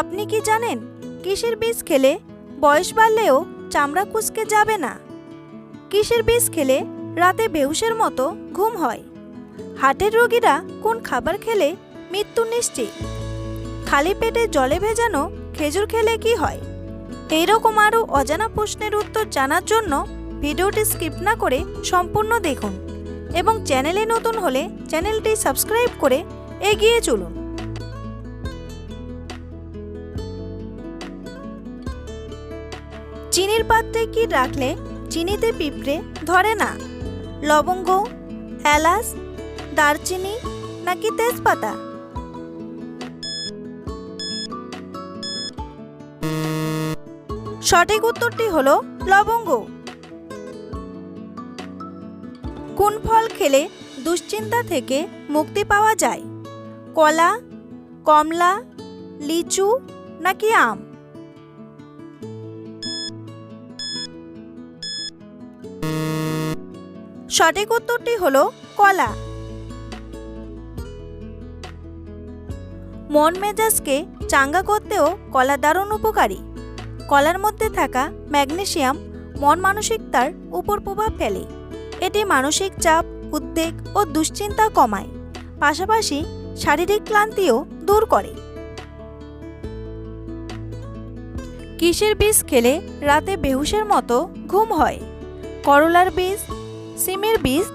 আপনি কি জানেন, কিসের বীজ খেলে বয়স বাড়লেও চামড়া কুচকে যাবে না? কিসের বীজ খেলে রাতে বেহুশের মতো ঘুম হয়? হার্টের রোগীরা কোন খাবার খেলে মৃত্যু নিশ্চিত? খালি পেটে জলে ভেজানো খেজুর খেলে কি হয়? এইরকম আরও অজানা প্রশ্নের উত্তর জানার জন্য ভিডিওটি স্কিপ না করে সম্পূর্ণ দেখুন এবং চ্যানেলে নতুন হলে চ্যানেলটি সাবস্ক্রাইব করে এগিয়ে চলুন। চিনির পাত্রে কি রাখলে চিনিতে পিঁপড়ে ধরে না? লবঙ্গ, এলাচ, দারচিনি নাকি তেজপাতা? সঠিক উত্তরটি হল লবঙ্গ। কোন ফল খেলে দুশ্চিন্তা থেকে মুক্তি পাওয়া যায়? কলা, কমলা, লিচু নাকি আম? সঠিক উত্তরটি হল কলা। মন মেজাজকে চাঙ্গা করতেও কলা দারুণ উপকারী। কলার মধ্যে থাকা ম্যাগনেশিয়াম মন মানসিকতার উপর প্রভাব ফেলে। এটি মানসিক চাপ, উদ্বেগ ও দুশ্চিন্তা কমায়। পাশাপাশি শারীরিক ক্লান্তিও দূর করে। কিসের বীজ খেলে রাতে বেহুশের মতো ঘুম হয়? করলার বীজ সিমের বীজ,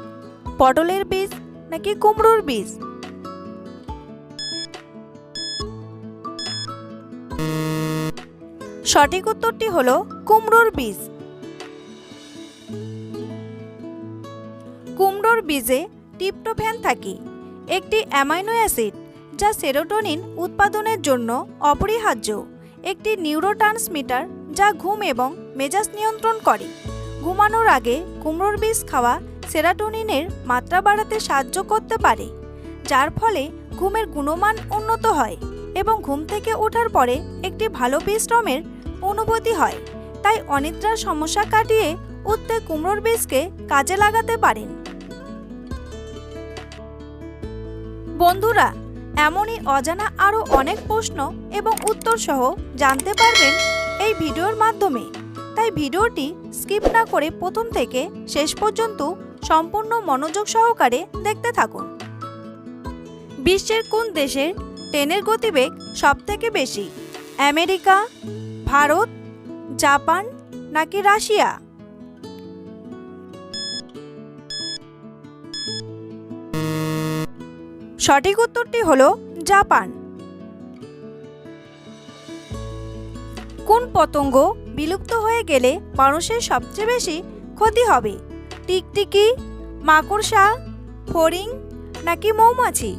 পটলের বীজ নাকি কুমড়োর বীজ? সঠিক উত্তরটি হলো কুমড়োর বীজ। কুমড়োর বীজে টিপটোফ্যান থাকে, একটি অ্যামাইনো অ্যাসিড যা সেরোটোনিন উৎপাদনের জন্য অপরিহার্য, একটি নিউরোট্রান্সমিটার যা ঘুম এবং মেজাজ নিয়ন্ত্রণ করে। ঘুমানোর আগে কুমড়োর বীজ খাওয়া সেরাটোনিনের মাত্রা বাড়াতে সাহায্য করতে পারে, যার ফলে ঘুমের গুণমান উন্নত হয় এবং ঘুম থেকে ওঠার পরে একটি ভালো বিশ্রামের অনুভূতি হয়। তাই অনিদ্রার সমস্যা কাটিয়ে উঠতে কুমড়োর বীজকে কাজে লাগাতে পারেন। বন্ধুরা, এমনই অজানা আরও অনেক প্রশ্ন এবং উত্তর সহ জানতে পারবেন এই ভিডিওর মাধ্যমে। তাই ভিডিওটি স্কিপ না করে প্রথম থেকে শেষ পর্যন্ত সম্পূর্ণ মনোযোগ সহকারে দেখতে থাকুন। বিশ্বের কোন দেশের ট্রেনের গতিবেগ সবথেকে বেশি? আমেরিকা, ভারত, জাপান নাকি রাশিয়া? সঠিক উত্তরটি হলো জাপান। কোন পতঙ্গ বিলুপ্ত হয়ে গেলে মানুষের সবচেয়ে বেশি ক্ষতি হবে। টিকটিকি, মাকড়সা ফড়িং নাকি মৌমাছি?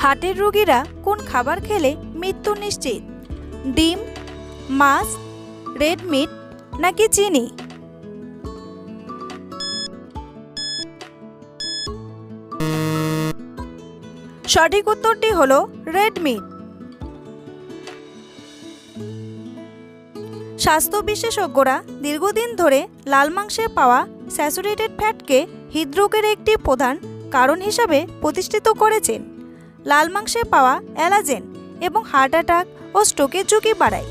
হার্টের রোগীরা কোন খাবার খেলে মৃত্যু নিশ্চিত? ডিম, মাছ, রেড মিট নাকি চিনি? সঠিক উত্তরটি হল রেড মিট স্বাস্থ্য বিশেষজ্ঞরা দীর্ঘদিন ধরে লাল মাংসে পাওয়া স্যাচুরেটেড ফ্যাটকে হৃদরোগের একটি প্রধান কারণ হিসাবে প্রতিষ্ঠিত করেছেন। লাল মাংসে পাওয়া অ্যালাজেন এবং হার্ট অ্যাটাক ও স্ট্রোকের ঝুঁকি বাড়ায়,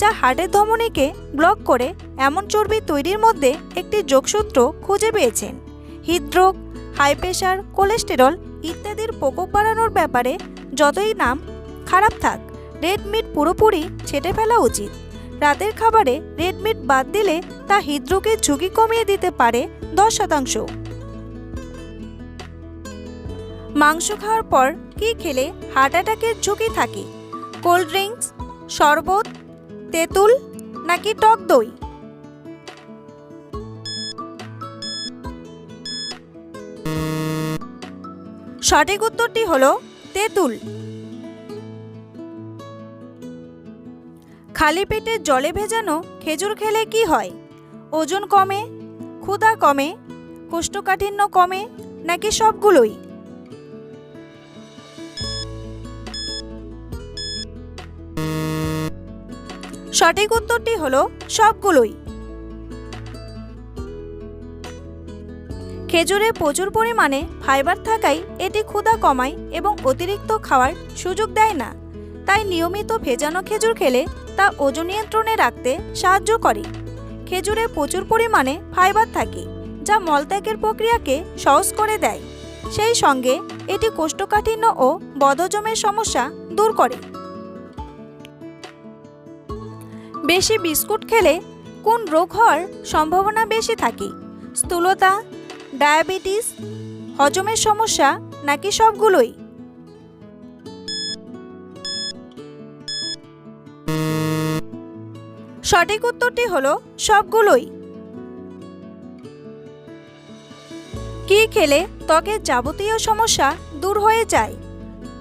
যা হার্টের ধমনীকে ব্লক করে এমন চর্বি তৈরির মধ্যে একটি যোগসূত্র খুঁজে পেয়েছেন। হৃদরোগ, হাই প্রেশার কোলেস্টেরল ইত্যাদির প্রকোপ বাড়ানোর ব্যাপারে যতই নাম খারাপ থাক রেড মিট পুরোপুরি ছেটে ফেলা উচিত। রাতের খাবারে রেড মিট বাদ দিলে তা হৃদরোগের ঝুঁকি কমিয়ে দিতে পারে দশ শতাংশ। মাংস খাওয়ার পর কি খেলে হার্ট অ্যাটাকের ঝুঁকি থাকে? কোল্ড ড্রিঙ্কস শরবত, তেঁতুল নাকি টক দই? সঠিক উত্তরটি হলো তেঁতুল। খালি পেটে জলে ভেজানো খেজুর খেলে কি হয়? ওজন কমে, ক্ষুধা কমে, কোষ্ঠকাঠিন্য কমে নাকি সবগুলোই? সঠিক উত্তরটি হলো সবগুলোই। খেজুরে প্রচুর পরিমাণে ফাইবার থাকায় এটি ক্ষুধা কমায় এবং অতিরিক্ত খাওয়ার সুযোগ দেয় না। তাই নিয়মিত ভেজানো খেজুর খেলে তা ওজন নিয়ন্ত্রণে রাখতে সাহায্য করে। খেজুরে প্রচুর পরিমাণে ফাইবার থাকে, যা মলত্যাগের প্রক্রিয়াকে সহজ করে দেয়। সেই সঙ্গে এটি কোষ্ঠকাঠিন্য ও বদহজমের সমস্যা দূর করে। বেশি বিস্কুট খেলে কোন রোগ হওয়ার সম্ভাবনা বেশি থাকে? স্থূলতা ডায়াবেটিস, হজমের সমস্যা নাকি সবগুলোই? সঠিক উত্তরটি হলো সবগুলোই। কি খেলে ত্বকের যাবতীয় সমস্যা দূর হয়ে যায়?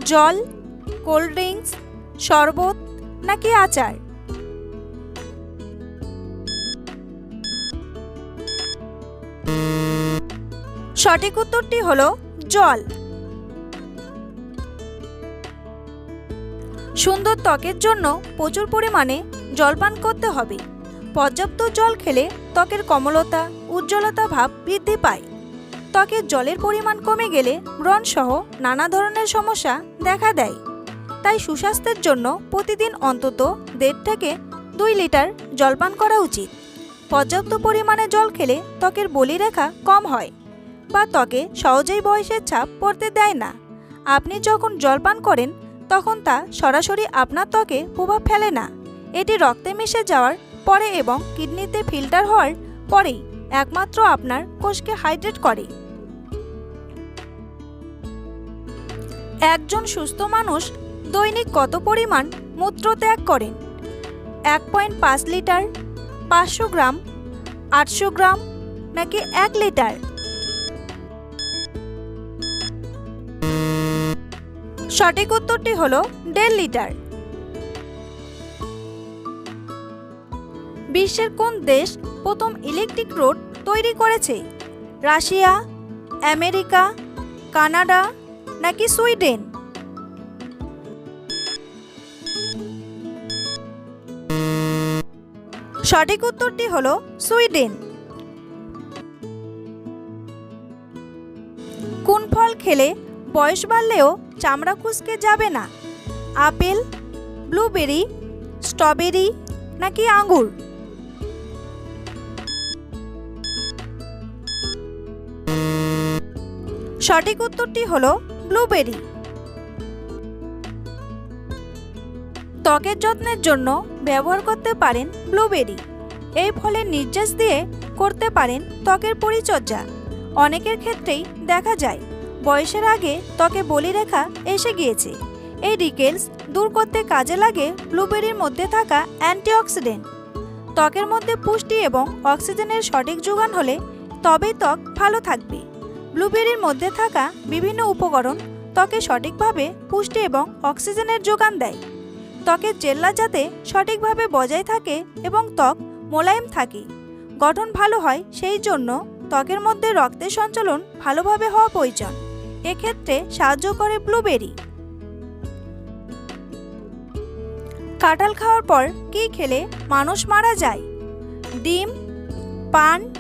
জল, কোল্ড ড্রিঙ্কস, শরবত নাকি আচার? সঠিক উত্তরটি হল জল। সুন্দর ত্বকের জন্য প্রচুর পরিমাণে জলপান করতে হবে। পর্যাপ্ত জল খেলে ত্বকের কমলতা, উজ্জ্বলতা ভাব বৃদ্ধি পায়। ত্বকের জলের পরিমাণ কমে গেলে ব্রণ সহ নানা ধরনের সমস্যা দেখা দেয়। তাই সুস্বাস্থ্যের জন্য প্রতিদিন অন্তত দেড় থেকে দুই লিটার জলপান করা উচিত। পর্যাপ্ত পরিমাণে জল খেলে ত্বকের বলিরেখা কম হয়। বা ত্বকে সহজেই বয়সের ছাপ পড়তে দেয় না। আপনি যখন জলপান করেন, তখন তা সরাসরি আপনার ত্বকে প্রভাব ফেলে না। এটি রক্তে মিশে যাওয়ার পরে এবং কিডনিতে ফিল্টার হওয়ার পরেই একমাত্র আপনার কোষকে হাইড্রেট করে। একজন সুস্থ মানুষ দৈনিক কত পরিমাণ মূত্র ত্যাগ করেন? এক পয়েন্ট পাঁচ লিটার, পাঁচশো গ্রাম, আটশো গ্রাম, নাকি এক লিটার? সঠিক উত্তরটি হলো দেড় লিটার। বিশ্বের কোন দেশ প্রথম ইলেকট্রিক রোড তৈরি করেছে? রাশিয়া, আমেরিকা, কানাডা নাকি সুইডেন? সঠিক উত্তরটি হল সুইডেন। কোন ফল খেলে বয়স বাড়লেও চামড়া কুচকে যাবে না। আপেল, ব্লুবেরি, স্ট্রবেরি নাকি আঙ্গুর? সঠিক উত্তরটি হলো ব্লুবেরি। ত্বকের যত্নের জন্য ব্যবহার করতে পারেন ব্লুবেরি। এই ফলের নির্যাস দিয়ে করতে পারেন ত্বকের পরিচর্যা। অনেকের ক্ষেত্রেই দেখা যায়। বয়সের আগে ত্বকে বলিরেখা এসে গিয়েছে। এই রিকেলস দূর করতে কাজে লাগে ব্লুবেরির মধ্যে থাকা অ্যান্টিঅক্সিডেন্ট। ত্বকের মধ্যে পুষ্টি এবং অক্সিজেনের সঠিক যোগান হলে তবেই ত্বক ভালো থাকবে। ব্লুবেরির মধ্যে থাকা বিভিন্ন উপকরণ ত্বকে সঠিকভাবে পুষ্টি এবং অক্সিজেনের যোগান দেয়। ত্বকের জেল্লা যাতে সঠিকভাবে বজায় থাকে এবং ত্বক মোলায়েম থাকে। গঠন ভালো হয় সেই জন্য ত্বকের মধ্যে রক্তের সঞ্চালন ভালোভাবে হওয়া প্রয়োজন। এক্ষেত্রে সাহায্য করে ব্লুবেরি। কাঁঠাল খাওয়ার পর কি খেলে মানুষ মারা যায়? ডিম, পান,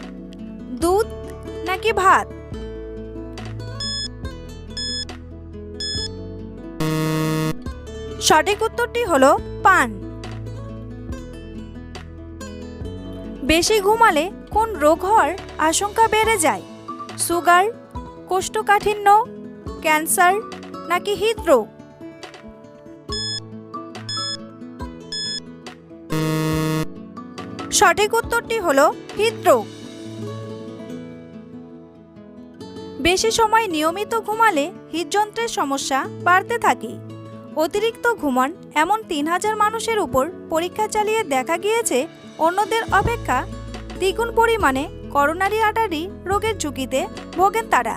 দুধ নাকি ভাত? সঠিক উত্তরটি হলো পান। বেশি ঘুমালে কোন রোগ হওয়ার আশঙ্কা বেড়ে যায়? সুগার কোষ্ঠকাঠিন্য, ক্যান্সার নাকি হৃদরোগ? সঠিক উত্তরটি হল হৃদরোগ। বেশি সময় নিয়মিত ঘুমালে হৃদযন্ত্রের সমস্যা বাড়তে থাকে। অতিরিক্ত ঘুমন এমন তিন হাজার মানুষের উপর পরীক্ষা চালিয়ে দেখা গিয়েছে, অন্যদের অপেক্ষা দ্বিগুণ পরিমাণে করোনারি আটারি রোগের ঝুঁকিতে ভোগেন তারা।